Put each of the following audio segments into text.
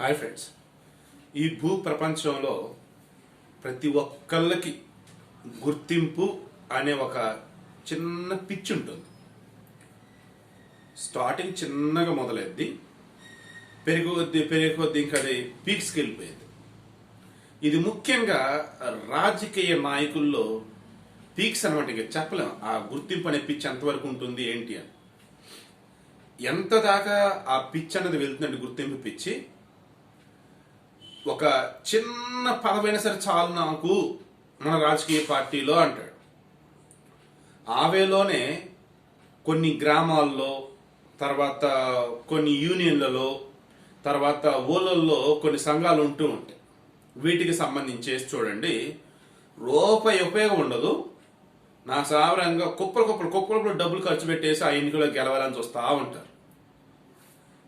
Hi friends ఈ భూ ప్రపంచంలో ప్రతి ఒక్కళ్ళకి గుర్తింపు అనే ఒక చిన్న పిచ్ ఉంటుంది. స్టార్టింగ్ చిన్నగా మొదలైద్ది. పెరిగి కొద్దీ ఇంకా అది పీక్స్కి వెళ్ళిపోయేది. ఇది ముఖ్యంగా రాజకీయ నాయకుల్లో పీక్స్ అనమాట ఇక చెప్పలేం. ఆ గుర్తింపు అనే పిచ్ ఎంతవరకు ఉంటుంది ఏంటి అని. ఎంత దాకా ఆ పిచ్ అనేది వెళ్తుందంటే గుర్తింపు పిచ్చి ఒక చిన్న పదవైనా సరే చాలు నాకు మన రాజకీయ పార్టీలో అంటాడు. ఆవేలోనే కొన్ని గ్రామాల్లో తర్వాత కొన్ని యూనియన్లలో తర్వాత ఊళ్ళల్లో కొన్ని సంఘాలు ఉంటూ ఉంటాయి. వీటికి సంబంధించేసి చూడండి రూపాయి ఉపయోగం ఉండదు. నా సావరంగా కుప్పలు కుప్పలు కుప్పలు కుప్పలు డబ్బులు ఖర్చు పెట్టేసి ఆ ఎన్నికలో గెలవాలని చూస్తూ ఉంటారు.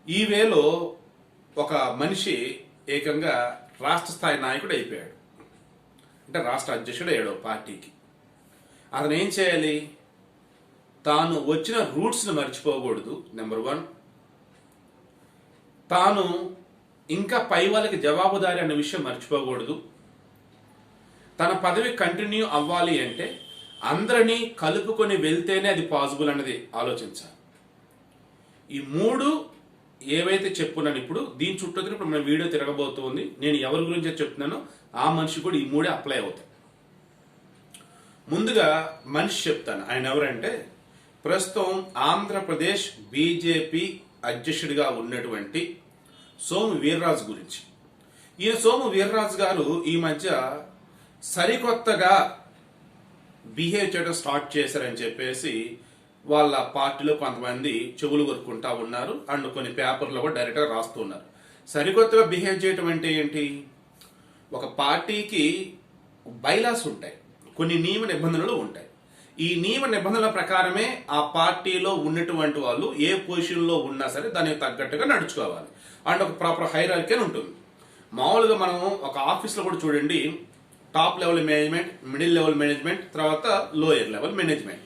ఈ వేలో ఒక మనిషి ఏకంగా రాష్ట్ర స్థాయి నాయకుడు అయిపోయాడు. అంటే రాష్ట్ర అధ్యక్షుడు అయ్యాడు పార్టీకి. అతను ఏం చేయాలి? తాను వచ్చిన రూట్స్ని మర్చిపోకూడదు నెంబర్ వన్. తాను ఇంకా పై వాళ్ళకి జవాబుదారి అనే విషయం మర్చిపోకూడదు. తన పదవి కంటిన్యూ అవ్వాలి అంటే అందరినీ కలుపుకొని వెళ్తేనే అది పాసిబుల్ అన్నది ఆలోచించాలి. ఈ మూడు ఏవైతే చెప్పున్నాను ఇప్పుడు దీని చుట్టూ ఇప్పుడు మన వీడియో తిరగబోతుంది. నేను ఎవరి గురించి చెప్తున్నానో ఆ మనిషి కూడా ఈ మూడే అప్లై అవుతాయి. ముందుగా మనిషి చెప్తాను. ఆయన ఎవరంటే ప్రస్తుతం ఆంధ్రప్రదేశ్ బీజేపీ అధ్యక్షుడిగా ఉన్నటువంటి సోము వీర్రాజు గురించి. ఈయన సోము వీర్రాజు గారు ఈ మధ్య సరికొత్తగా బిహేవ్ చేయడం స్టార్ట్ చేశారని చెప్పేసి వాళ్ళ పార్టీలో కొంతమంది చెవులు కొరుకుంటా ఉన్నారు. అండ్ కొన్ని పేపర్లో కూడా డైరెక్ట్గా రాస్తూ ఉన్నారు. సరికొత్తగా బిహేవ్ చేయటం అంటే ఏంటి? ఒక పార్టీకి బైలాస్ ఉంటాయి. కొన్ని నియమ నిబంధనలు ఉంటాయి. ఈ నియమ నిబంధనల ప్రకారమే ఆ పార్టీలో ఉన్నటువంటి వాళ్ళు ఏ పొజిషన్లో ఉన్నా సరే దానికి తగ్గట్టుగా నడుచుకోవాలి. అండ్ ఒక ప్రాపర్ హైరార్కీ అని ఉంటుంది. మామూలుగా మనం ఒక ఆఫీస్లో కూడా చూడండి top level management middle level management తర్వాత లోయర్ లెవెల్ మేనేజ్మెంట్.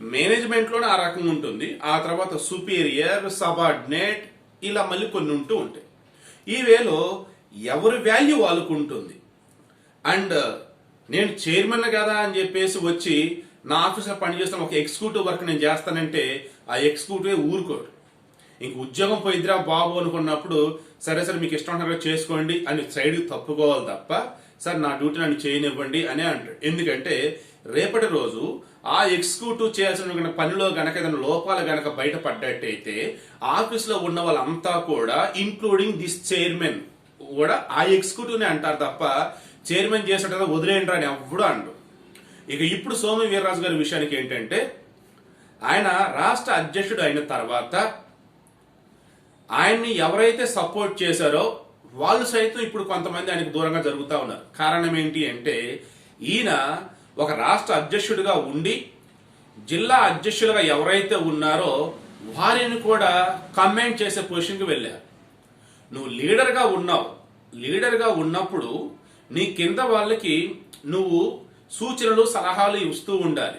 మేనేజ్మెంట్లోనే ఆ రకంగా ఉంటుంది. ఆ తర్వాత సుపీరియర్ సబార్డినేట్ ఇలా మళ్ళీ కొన్ని ఉంటూ ఉంటాయి. ఈ వేలో ఎవరి వాల్యూ వాళ్ళకు ఉంటుంది. అండ్ నేను చైర్మన్ కదా అని చెప్పేసి వచ్చి నా ఆఫీస్లో పనిచేస్తున్న ఒక ఎగ్జిక్యూటివ్ వర్క్ నేను చేస్తానంటే ఆ ఎగ్జిక్యూటివ్ ఊరుకోడు. ఇంక ఉద్యోగం పోయిద్దిరా బాబు అనుకున్నప్పుడు సరే సరే మీకు ఇష్టం ఉన్నట్టుగా చేసుకోండి అని సైడ్ తప్పుకోవాలి తప్ప సార్ నా డ్యూటీ నన్ను చేయనివ్వండి అని అంటాడు. ఎందుకంటే రేపటి రోజు ఆ ఎగ్జిక్యూటివ్ చేయాల్సిన పనిలో గనక ఏదైనా లోపాలు గనక బయటపడ్డట్టయితే ఆఫీస్లో ఉన్న వాళ్ళంతా కూడా ఇంక్లూడింగ్ దిస్ చైర్మన్ కూడా ఆ ఎగ్జిక్యూటివ్ని అంటారు తప్ప చైర్మన్ చేసినట్టు వదిలేయండి అని ఎవడు అండు ఇక ఇప్పుడు సోము వీర్రాజు గారి విషయానికి ఏంటంటే ఆయన రాష్ట్ర అధ్యక్షుడు అయిన తర్వాత ఆయన్ని ఎవరైతే సపోర్ట్ చేశారో వాళ్ళు సైతం ఇప్పుడు కొంతమంది ఆయనకు దూరంగా జరుగుతూ ఉన్నారు. కారణం ఏంటి అంటే ఈయన ఒక రాష్ట్ర అధ్యక్షుడిగా ఉండి జిల్లా అధ్యక్షులుగా ఎవరైతే ఉన్నారో వారిని కూడా కమెంట్ చేసే పొజిషన్కి వెళ్ళారు నువ్వు లీడర్గా ఉన్నావు. లీడర్గా ఉన్నప్పుడు నీ కింద వాళ్ళకి నువ్వు సూచనలు సలహాలు ఇస్తూ ఉండాలి.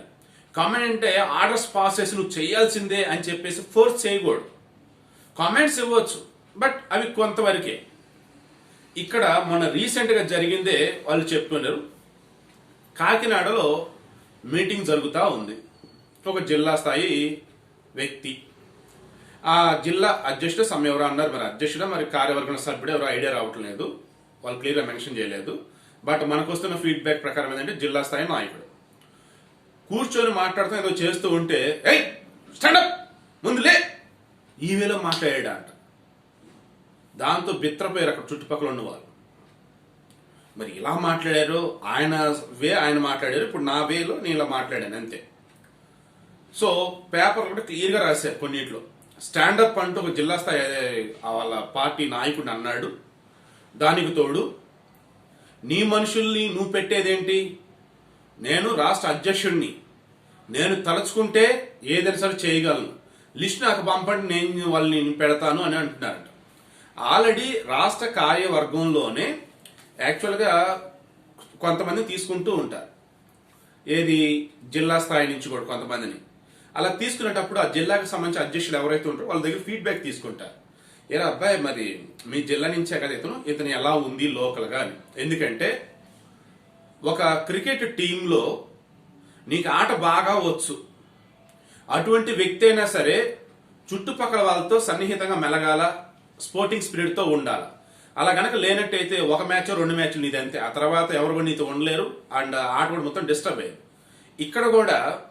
కామెంట్ అంటే ఆర్డర్స్ పాస్ చేసి నువ్వు చేయాల్సిందే అని చెప్పేసి ఫోర్స్ చేయకూడదు. కామెంట్స్ ఇవ్వచ్చు బట్ అవి కొంతవరకే. ఇక్కడ మన రీసెంట్గా జరిగిందే వాళ్ళు చెప్తున్నారు. కాకినాడలో మీటింగ్ జరుగుతూ ఉంది. ఒక జిల్లా స్థాయి వ్యక్తి. ఆ జిల్లా అధ్యక్షుడు సమ్ ఎవరో అన్నారు. మరి అధ్యక్షుడు మరి కార్యవర్గం సభ్యుడు ఎవరు ఐడియా రావటం లేదు. వాళ్ళు క్లియర్గా మెన్షన్ చేయలేదు. బట్ మనకు వస్తున్న ఫీడ్బ్యాక్ ప్రకారం ఏంటంటే జిల్లా స్థాయి నాయకుడు. కూర్చొని మాట్లాడుతూ ఏదో చేస్తూ ఉంటే ఏయ్ స్టాండప్ ముందులే ఈవేలో మాట్లాడాడు అంట దాంతో బిత్రపోయారు అక్కడ చుట్టుపక్కల ఉన్నవాళ్ళు. మరి ఇలా మాట్లాడారు ఆయన వే ఆయన మాట్లాడారు ఇప్పుడు నా వేలో నేను ఇలా మాట్లాడాను అంతే. సో పేపర్ కూడా క్లియర్గా రాశారు కొన్నిట్లో. స్టాండప్ అంటూ ఒక జిల్లా స్థాయి ఆ వాళ్ళ పార్టీ నాయకుడు అన్నాడు. దానికి తోడు నీ మనుషుల్ని నువ్వు పెట్టేదేంటి? నేను రాష్ట్ర అధ్యక్షుడిని నేను తలుచుకుంటే ఏదైనా సరే చేయగలను. లిస్ట్ నాకు పంపండి నేను వాళ్ళని పెడతాను అని అంటున్నారట. ఆల్రెడీ రాష్ట్ర కార్యవర్గంలోనే యాక్చువల్గా కొంతమంది తీసుకుంటూ ఉంటారు. ఏది జిల్లా స్థాయి నుంచి కూడా కొంతమందిని. అలా తీసుకునేటప్పుడు ఆ జిల్లాకి సంబంధించి అధ్యక్షులు ఎవరైతే ఉంటారో వాళ్ళ దగ్గర ఫీడ్బ్యాక్ తీసుకుంటారు. ఏరా అబ్బాయి మరి మీ జిల్లా నుంచే కదా ఇతను? ఇతను ఎలా ఉంది లోకల్గా? అని. ఎందుకంటే ఒక క్రికెట్ టీంలో నీకు ఆట బాగా వచ్చు. అటువంటి వ్యక్తి అయినా సరే చుట్టుపక్కల వాళ్ళతో సన్నిహితంగా మెలగాల స్పోర్టింగ్ స్పిరిట్తో ఉండాలి. అలా కనుక లేనట్టయితే ఒక మ్యాచ్ రెండు మ్యాచ్లు నీది అంతే. ఆ తర్వాత ఎవరు కూడా నీతో ఉండలేరు. అండ్ ఆట కూడా మొత్తం డిస్టర్బ్ అయ్యారు ఇక్కడ కూడా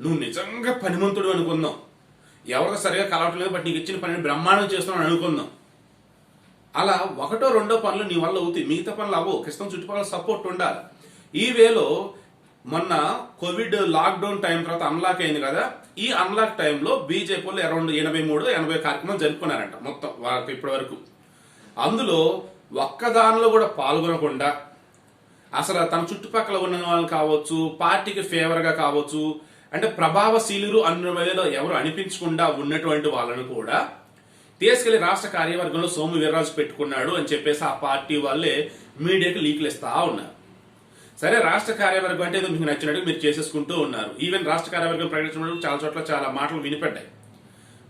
నువ్వు నిజంగా పనిమంతుడు అనుకుందాం. ఎవరికి సరిగా కలవట్లేదు బట్ నీకు ఇచ్చిన పనిని బ్రహ్మాండం చేస్తున్నావు అనుకుందాం. అలా ఒకటో రెండో పనులు నీ వల్ల అవుతాయి. మిగతా పనులు అవ్వవు. కృష్ణం చుట్టుపక్కల సపోర్ట్ ఉండాలి. ఈ వేలో మొన్న కోవిడ్ లాక్డౌన్ టైం తర్వాత అన్లాక్ అయింది కదా? ఈ అన్లాక్ టైంలో బీజేపీలో అరౌండ్ ఎనభై మూడు ఎనభై కార్యక్రమాలు జరుపుకున్నారంట మొత్తం వాళ్ళకి ఇప్పటి వరకు అందులో ఒక్కదానిలో కూడా పాల్గొనకుండా అసలు తన చుట్టుపక్కల ఉన్న వాళ్ళు కావచ్చు పార్టీకి ఫేవర్గా కావచ్చు అంటే ప్రభావశీలురు అన్న వేళలో ఎవరు అనిపించకుండా ఉన్నటువంటి వాళ్ళను కూడా తీసుకెళ్ళి రాష్ట్ర కార్యవర్గంలో సోము వీర్రాజు పెట్టుకున్నాడు అని చెప్పేసి ఆ పార్టీ వాళ్ళే మీడియాకి లీకులు ఇస్తా ఉన్నారు. సరే రాష్ట్ర కార్యవర్గం అంటే ఏదో మీకు నచ్చినట్టు మీరు చేసేసుకుంటూ ఉన్నారు. ఈవెన్ రాష్ట్ర కార్యవర్గం ప్రకటించడం చాలా చోట్ల చాలా మాటలు వినిపడ్డాయి.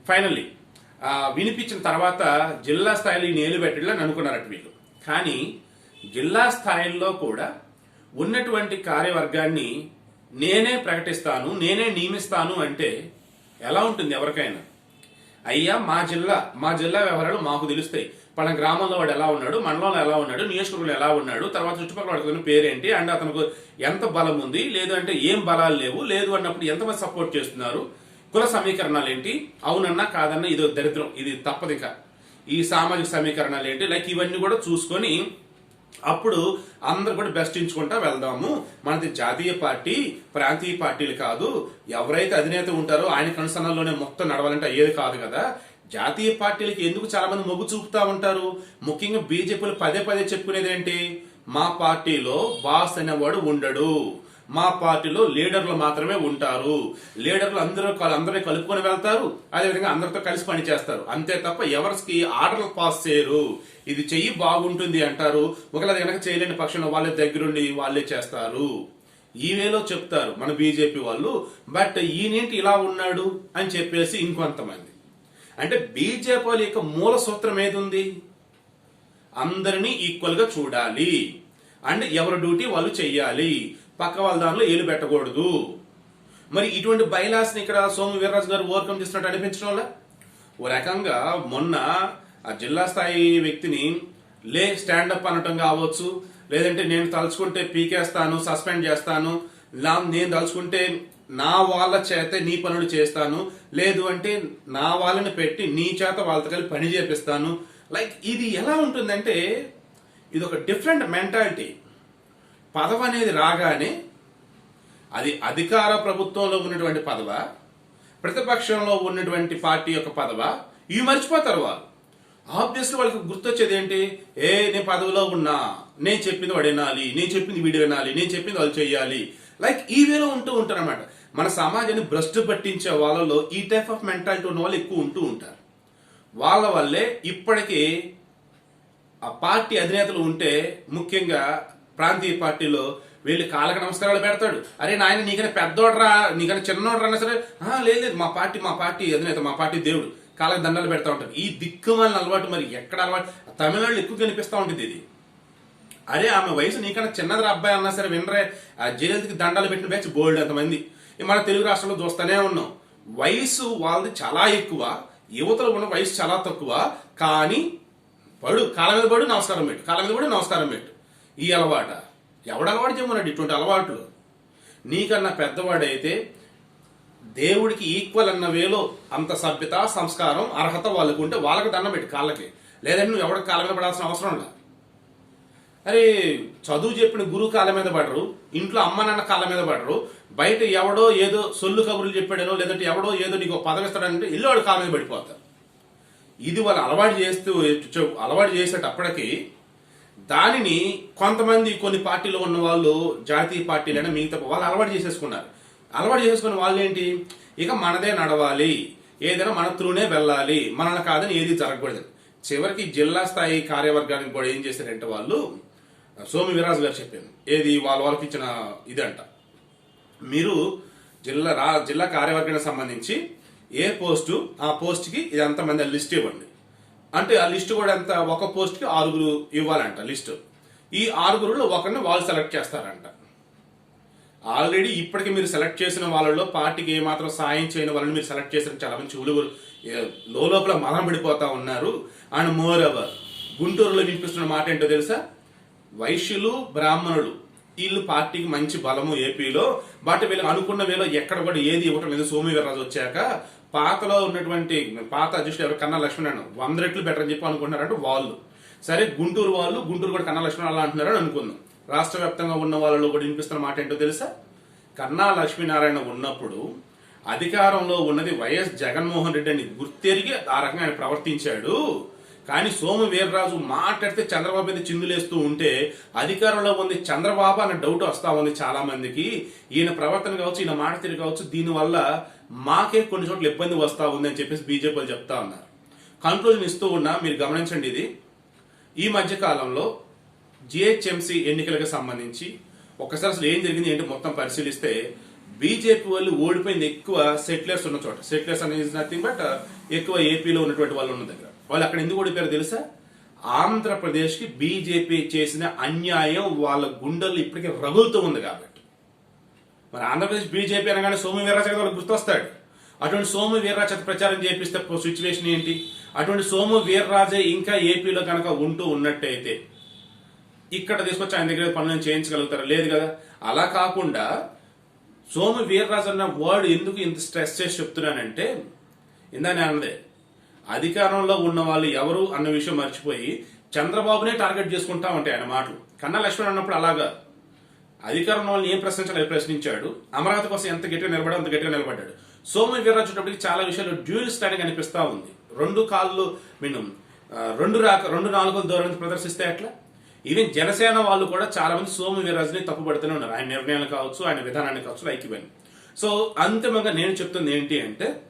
ఫైనల్లీ వినిపించిన తర్వాత జిల్లా స్థాయిలో ఈ నేలు పెట్టాలని అనుకున్నారట వీళ్ళు. కానీ జిల్లా స్థాయిలో కూడా ఉన్నటువంటి కార్యవర్గాన్ని నేనే ప్రకటిస్తాను నేనే నియమిస్తాను అంటే ఎలా ఉంటుంది ఎవరికైనా? అయ్యా మా జిల్లా మా జిల్లా వ్యవహారాలు మాకు తెలుస్తాయి. పలానా గ్రామంలో వాడు ఎలా ఉన్నాడు మండలంలో ఎలా ఉన్నాడు నియోజకవర్గంలో ఎలా ఉన్నాడు తర్వాత చుట్టుపక్కల వాడుకున్న పేరేంటి అండ్ అతనికి ఎంత బలం ఉంది లేదు అంటే ఏం బలాలు లేవు లేదు అన్నప్పుడు ఎంతమంది సపోర్ట్ చేస్తున్నారు కుల సమీకరణాలు ఏంటి అవునన్నా కాదన్నా ఇది దరిద్రం. ఇది తప్పది ఇక. ఈ సామాజిక సమీకరణాలు ఏంటి లైక్ ఇవన్నీ కూడా చూసుకొని అప్పుడు అందరు కూడా బెస్ట్ ఎంచుకుంటా వెళ్దాము. మనది జాతీయ పార్టీ ప్రాంతీయ పార్టీలు కాదు. ఎవరైతే అధినేత ఉంటారో ఆయన కనుసన్నల్లోనే మొత్తం నడవాలంటే అయ్యేది కాదు కదా. జాతీయ పార్టీలకి ఎందుకు చాలా మంది మొగ్గు చూపుతా ఉంటారు? ముఖ్యంగా బీజేపీలు పదే పదే చెప్పుకునేది ఏంటి? మా పార్టీలో బాస్ అనేవాడు ఉండడు. మా పార్టీలో లీడర్లు మాత్రమే ఉంటారు. లీడర్లు అందరూ అందరూ కలుపుకొని వెళ్తారు. అదేవిధంగా అందరితో కలిసి పని చేస్తారు. అంతే తప్ప ఎవరికి ఆర్డర్లు పాస్ చేయరు. ఇది చెయ్యి బాగుంటుంది అంటారు. ఒకవేళ కనుక చేయలేని పక్షంలో వాళ్ళ దగ్గరుండి వాళ్ళే చేస్తారు. ఈ వేలో చెప్తారు మన బీజేపీ వాళ్ళు. బట్ ఈయనేంటి ఇలా ఉన్నాడు అని చెప్పేసి ఇంకొంతమంది. అంటే బీజేపీ వాళ్ళ యొక్క మూల సూత్రం ఏది ఉంది అందరినీ ఈక్వల్గా చూడాలి. అండ్ ఎవరి డ్యూటీ వాళ్ళు చెయ్యాలి. పక్క వాళ్ళ దానిలో ఏలు పెట్టకూడదు. మరి ఇటువంటి బైలాస్ని ఇక్కడ సోము వీర్రాజు గారు ఓవర్కమ్ చేసినట్టు అనిపించడం వల్ల? ఓ రకంగా మొన్న ఆ జిల్లా స్థాయి వ్యక్తిని లే స్టాండప్ అనటం కావచ్చు లేదంటే నేను తలుచుకుంటే పీకేస్తాను సస్పెండ్ చేస్తాను నా నేను తలుచుకుంటే నా వాళ్ళ చేత నీ పనులు చేస్తాను లేదు అంటే నా వాళ్ళని పెట్టి నీ చేత వాళ్ళతో కలిపి పని చేపిస్తాను. లైక్ ఇది ఎలా ఉంటుందంటే ఇది ఒక డిఫరెంట్ మెంటాలిటీ పదవి అనేది రాగానే అది అధికార ప్రభుత్వంలో ఉన్నటువంటి పదవ ప్రతిపక్షంలో ఉన్నటువంటి పార్టీ యొక్క పదవ ఇవి మర్చిపోతారు వాళ్ళు. ఆబ్వియస్లీ వాళ్ళకి గుర్తొచ్చేది ఏంటి? ఏ నేను పదవిలో ఉన్నా నేను చెప్పింది వాడు వినాలి నేను చెప్పింది వీడు వినాలి నేను చెప్పింది వాళ్ళు చేయాలి లైక్ ఈ వేలో ఉంటూ ఉంటారు అనమాట మన సమాజాన్ని భ్రష్టు పట్టించే వాళ్ళలో ఈ టైప్ ఆఫ్ మెంటాలిటీ ఉన్న వాళ్ళు ఎక్కువ ఉంటూ ఉంటారు. వాళ్ళ వల్లే ఇప్పటికీ ఆ పార్టీ అధినేతలు ఉంటే ముఖ్యంగా ప్రాంతీయ పార్టీలో వీళ్ళు కాళ్ళకి నమస్కారాలు పెడతాడు. అరే నాయన నీకైనా పెద్దోడరా నీకైనా చిన్నోడరా అన్నా సరే లేదు లేదు మా పార్టీ మా పార్టీ అధినేత మా పార్టీ దేవుడు. కాళ్ళకి దండాలు పెడతా ఉంటారు ఈ దిక్కు దిక్కుమాలిన అలవాటు మరి ఎక్కడ అలవాటు? తమిళనాడులో ఎక్కువ కనిపిస్తూ ఉంటుంది ఇది. అరే ఆమె వయసు నీకన్నా చిన్నదిరా అబ్బాయి అన్నా సరే వినరే. ఆ జయలలితకి దండాలు పెట్టిన బ్యాచ్ బోల్డ్ అంతమంది మన తెలుగు రాష్ట్రంలో చూస్తూనే ఉన్నాం. వయసు వాళ్ళది చాలా ఎక్కువ. యువతలో ఉన్న వయసు చాలా తక్కువ. కానీ పడు కాళ్ళ మీద పడు నమస్కారం పెట్టు. కాళ్ళ మీద పడు నమస్కారం పెట్టు. ఈ అలవాట. ఎవడు అలవాటు చేయమన్నాడు? ఇటువంటి అలవాట్లు. నీకన్నా పెద్దవాడైతే దేవుడికి ఈక్వల్ అన్న వేలో అంత సభ్యత సంస్కారం అర్హత వాళ్ళకు ఉంటే వాళ్ళకి దండం పెట్టు కాళ్ళకి. లేదంటే నువ్వు ఎవరికి కాళ్ళ మీద పడాల్సిన అవసరం లేదు అరే చదువు చెప్పిన గురువు కాళ్ళ మీద పడరు ఇంట్లో అమ్మ నాన్న కాళ్ళ మీద పడరు బయట ఎవడో ఏదో సొల్లు కబుర్లు చెప్పాడనో లేదంటే ఎవడో ఏదో నీకు పదవిస్తాడంటే ఇల్లు వాడు కాళ్ళ మీద పడిపోతారు ఇది వాళ్ళు అలవాటు చేస్తూ అలవాటు చేసేటప్పటికీ దానిని కొంతమంది కొన్ని పార్టీలో ఉన్న వాళ్ళు జాతీయ పార్టీలైనా మిగతా వాళ్ళు అలవాటు చేసేసుకున్నారు. అలవాటు చేసుకున్న వాళ్ళు ఏంటి? ఇక మనదే నడవాలి. ఏదైనా మన త్రూనే వెళ్ళాలి. మనల్ని కాదని ఏది జరగకూడదు. చివరికి జిల్లా స్థాయి కార్యవర్గానికి కూడా ఏం చేశారంటే వాళ్ళు సోమి విరాజ్ గారు చెప్పింది ఏది? వాళ్ళ వాళ్ళకి ఇచ్చిన ఇదంట. మీరు జిల్లా రా జిల్లా కార్యవర్గానికి సంబంధించి ఏ పోస్టు ఆ పోస్ట్కి ఇది ఎంతమంది లిస్ట్ ఇవ్వండి. అంటే ఆ లిస్ట్ కూడా ఎంత? ఒక పోస్ట్కి ఆరుగురు ఇవ్వాలంట లిస్ట్. ఈ ఆరుగురులో ఒకరిని వాళ్ళు సెలెక్ట్ చేస్తారంట. ఆల్రెడీ ఇప్పటికి మీరు సెలెక్ట్ చేసిన వాళ్ళలో పార్టీకి ఏమాత్రం సాయం చేయని వాళ్ళని మీరు సెలెక్ట్ చేసిన చాలా మంచి ఉలుగురు లోపల మలం పడిపోతా ఉన్నారు. అండ్ మోర్ ఎవర్ గుంటూరులో వినిపిస్తున్న మాట ఏంటో తెలుసా? వైశ్యులు బ్రాహ్మణులు. వీళ్ళు పార్టీకి మంచి బలము ఏపీలో బట్ వీళ్ళు అనుకున్న వేళ ఎక్కడ కూడా ఏది ఇవ్వటం లేదు. సోము వచ్చాక పాతలో ఉన్నటువంటి పాత అధ్యక్షుడు ఎవరు? కన్నా లక్ష్మణ్ వంద రెట్లు బెటర్ అని చెప్పి అనుకుంటున్నారంటే వాళ్ళు. సరే గుంటూరు వాళ్ళు గుంటూరు కూడా కన్నా లక్ష్మణ్ అలా అంటున్నారని అనుకుందాం. రాష్ట్ర వ్యాప్తంగా ఉన్న వాళ్ళలో కూడా వినిపిస్తున్న మాట ఏంటో తెలుసా? కన్నా లక్ష్మీనారాయణ ఉన్నప్పుడు అధికారంలో ఉన్నది వైఎస్ జగన్మోహన్ రెడ్డి అని గుర్తెరిగి ఆ రకంగా ఆయన ప్రవర్తించాడు. కానీ సోము వీర్రాజు మాట్లాడితే చంద్రబాబు మీద చిందులేస్తూ ఉంటే అధికారంలో ఉంది చంద్రబాబు అన్న డౌట్ వస్తా ఉంది చాలా మందికి. ఈయన ప్రవర్తన కావచ్చు ఈయన మాట తీరు కావచ్చు దీనివల్ల మాకే కొన్ని చోట్ల ఇబ్బంది వస్తా ఉంది అని చెప్పేసి బీజేపీ వాళ్ళు చెప్తా ఉన్నారు. కన్క్లూజన్ ఇస్తూ ఉన్నా మీరు గమనించండి ఇది. ఈ మధ్య కాలంలో జిహెచ్ఎంసీ ఎన్నికలకు సంబంధించి ఒకసారి అసలు ఏం జరిగింది ఏంటి మొత్తం పరిశీలిస్తే బీజేపీ వాళ్ళు ఓడిపోయింది ఎక్కువ సెటిలర్స్ ఉన్న చోట. సెటిలర్స్ అనేది నథింగ్ బట్ ఎక్కువ ఏపీలో ఉన్నటువంటి వాళ్ళు ఉన్న దగ్గర. వాళ్ళు అక్కడ ఎందుకు ఓడిపోయారు తెలుసా? ఆంధ్రప్రదేశ్కి బీజేపీ చేసిన అన్యాయం వాళ్ళ గుండెల్లో ఇప్పటికీ రగులుతూ ఉంది కాబట్టి. మరి ఆంధ్రప్రదేశ్ బీజేపీ అనగానే సోము వీర్రాజు వాళ్ళు వాళ్ళకి గుర్తొస్తాడు. అటువంటి సోము వీర్రాజు ప్రచారం చేపిస్తే సిచ్యువేషన్ ఏంటి? అటువంటి సోము వీర్రాజే ఇంకా ఏపీలో కనుక ఉంటూ ఉన్నట్టయితే ఇక్కడ తీసుకొచ్చి ఆయన దగ్గర పనులను చేయించగలుగుతారు? లేదు కదా? అలా కాకుండా సోము వీర్రాజు అన్న వర్డ్ ఎందుకు ఇంత స్ట్రెస్ చేసి చెప్తున్నానంటే ఇందానే అన్నదే అధికారంలో ఉన్న వాళ్ళు ఎవరు అన్న విషయం మర్చిపోయి చంద్రబాబునే టార్గెట్ చేసుకుంటా ఉంటాయి ఆయన మాటలు. కన్నా లక్ష్మణ్ అన్నప్పుడు అలాగా. అధికారం వాళ్ళని ఏం ప్రశ్నించాలో? ప్రశ్నించాడు. అమరావతి కోసం ఎంత గట్టిగా నిలబడాలో అంత గట్టిగా నిలబడ్డాడు. సోము వీర్రాజు చాలా విషయాలు డ్యూల్ స్టాండింగ్ అనిపిస్తూ ఉంది. రెండు కాళ్ళు మీను రెండు రాక రెండు నాలుగుల దూరం ప్రదర్శిస్తే అట్లా ఈవెన్ జనసేన వాళ్ళు కూడా చాలా మంది సోము వీర్రాజుని తప్పుపడుతూనే ఉన్నారు. ఆయన నిర్ణయాలు కావచ్చు ఆయన విధానాన్ని కావచ్చు లైక్ ఇవన్నీ సో అంతిమంగా నేను చెప్తుంది ఏంటి అంటే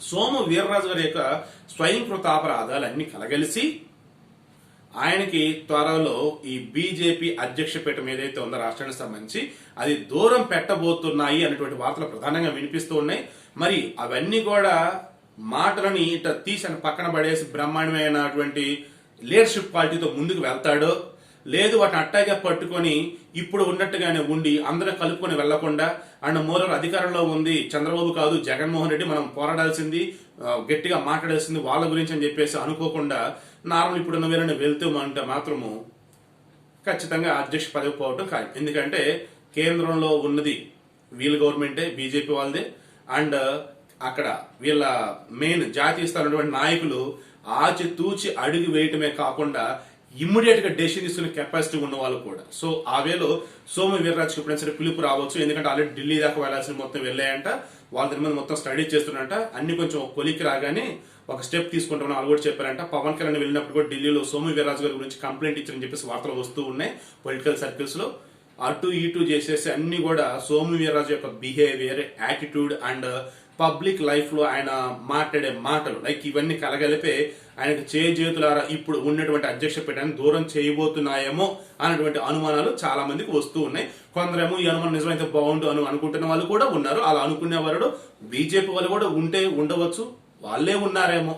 సోము వీర్రాజు గారి యొక్క స్వయంకృత అపరాధాలు కలగలిసి ఆయనకి త్వరలో ఈ బీజేపీ అధ్యక్ష పీఠం ఏదైతే ఉందో రాష్ట్రానికి సంబంధించి అది దూరం పెట్టబోతున్నాయి అనేటువంటి వార్తలు ప్రధానంగా వినిపిస్తూ ఉన్నాయి. మరి అవన్నీ కూడా మాటలని ఇట తీసి పక్కన పడేసి బ్రహ్మాండమైనటువంటి లీడర్షిప్ క్వాలిటీతో ముందుకు వెళ్తాడో. లేదు వాటిని అట్టాగా పట్టుకొని ఇప్పుడు ఉన్నట్టుగానే ఉండి అందరూ కలుపుకొని వెళ్ళకుండా అండ్ మోరర్ అధికారంలో ఉంది చంద్రబాబు కాదు జగన్మోహన్ రెడ్డి మనం పోరాడాల్సింది గట్టిగా మాట్లాడాల్సింది వాళ్ళ గురించి అని చెప్పేసి అనుకోకుండా నార్మల్ ఇప్పుడున్న వీళ్ళని వెళ్తూ అంటే మాత్రము ఖచ్చితంగా అధ్యక్ష పదవి పోవటం ఖాయం. ఎందుకంటే కేంద్రంలో ఉన్నది వీళ్ళ గవర్నమెంటే బీజేపీ వాళ్ళదే. అండ్ అక్కడ వీళ్ళ మెయిన్ జాతీయ స్థాయి నాయకులు ఆచితూచి అడుగు వేయటమే కాకుండా ఇమ్మీడియట్గా డెసిషన్ తీసుకునే కెపాసిటీ ఉన్న వాళ్ళు కూడా. సో ఆ వేలో సోము వీర్రాజుకి ఎప్పుడైనా సరే పిలుపు రావచ్చు. ఎందుకంటే ఆల్రెడీ ఢిల్లీ దాకా వెళ్ళాల్సిన మొత్తం వెళ్ళాయంట. వాళ్ళ దీని మీద మొత్తం స్టడీ చేస్తున్నారంట. అన్ని కొంచెం కొలికి రాగానే ఒక స్టెప్ తీసుకుంటామని వాళ్ళు కూడా చెప్పారంట. పవన్ కళ్యాణ్ వెళ్ళినప్పుడు కూడా ఢిల్లీలో సోము వీర్రాజు గారి గురించి కంప్లైంట్ ఇచ్చారని చెప్పేసి వార్తలు వస్తూ ఉన్నాయి పొలిటికల్ సర్కిల్స్లో. అటు ఇటు చేసేసి అన్ని కూడా సోము వీర్రాజు యొక్క బిహేవియర్ యాటిట్యూడ్ అండ్ పబ్లిక్ లైఫ్లో ఆయన మాట్లాడే మాటలు లైక్ ఇవన్నీ కలగలిపే ఆయనకు చేతులారా ఇప్పుడు ఉన్నటువంటి అధ్యక్ష పీఠాన్ని దూరం చేయబోతున్నాయేమో అన్నటువంటి అనుమానాలు చాలా మందికి వస్తూ ఉన్నాయి. కొందరేమో ఈ అనుమానం నిజమైతే బాగుండు అని అనుకుంటున్న వాళ్ళు కూడా ఉన్నారు. అలా అనుకునే వాళ్ళు బీజేపీ వాళ్ళు కూడా ఉంటే ఉండవచ్చు. వాళ్ళే ఉన్నారేమో.